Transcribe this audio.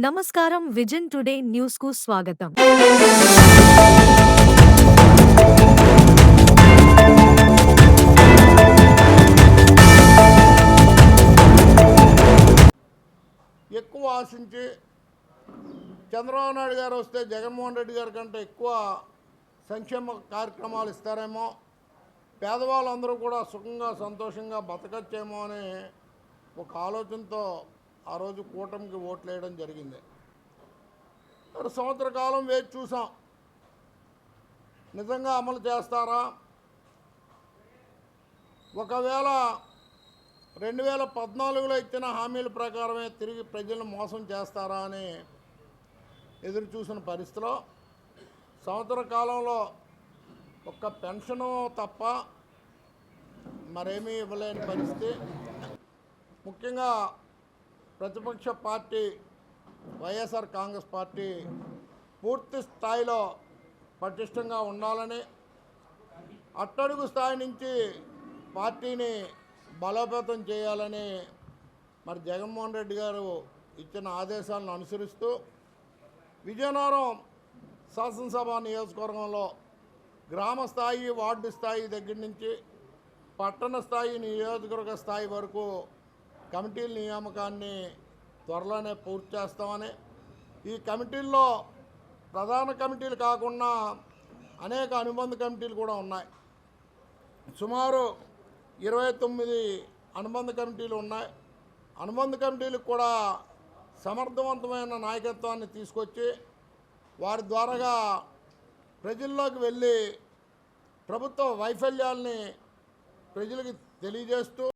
నమస్కారం vision today న్యూస్కు స్వాగతం. ఎక్కువ ఆశించి చంద్రబాబు నాయుడు గారు వస్తే జగన్మోహన్ రెడ్డి గారి కంటే ఎక్కువ సంక్షేమ కార్యక్రమాలు ఇస్తారేమో పేదవాళ్ళందరూ కూడా సుఖంగా సంతోషంగా బతకచ్చేమో అని ఒక ఆలోచనతో ఆ రోజు కూటమికి ఓట్లు వేయడం జరిగింది. మరి సంవత్సర కాలం వేచి చూసాం. నిజంగా అమలు చేస్తారా? ఒకవేళ రెండు వేల పద్నాలుగులో ఇచ్చిన హామీల ప్రకారమే తిరిగి ప్రజలను మోసం చేస్తారా అని ఎదురు చూసిన పరిస్థితిలో సంవత్సర కాలంలో ఒక్క పెన్షను తప్ప మరేమీ ఇవ్వలేని పరిస్థితి. ముఖ్యంగా ప్రతిపక్ష పార్టీ వైఎస్ఆర్ కాంగ్రెస్ పార్టీ పూర్తి స్థాయిలో పటిష్టంగా ఉండాలని అట్టడుగు స్థాయి నుంచి పార్టీని బలోపేతం చేయాలని మరి జగన్మోహన్ రెడ్డి గారు ఇచ్చిన ఆదేశాలను అనుసరిస్తూ విజయనగరం శాసనసభ నియోజకవర్గంలో గ్రామ స్థాయి వార్డు స్థాయి దగ్గర నుంచి పట్టణ స్థాయి నియోజకవర్గ స్థాయి వరకు కమిటీల నియామకాన్ని త్వరలోనే పూర్తి చేస్తామని ఈ కమిటీల్లో ప్రధాన కమిటీలు కాకుండా అనేక అనుబంధ కమిటీలు కూడా ఉన్నాయి. సుమారు ఇరవై తొమ్మిది అనుబంధ కమిటీలు ఉన్నాయి. అనుబంధ కమిటీలకు కూడా సమర్థవంతమైన నాయకత్వాన్ని తీసుకొచ్చి వారి ద్వారాగా ప్రజల్లోకి వెళ్ళి ప్రభుత్వ వైఫల్యాల్ని ప్రజలకు తెలియజేస్తూ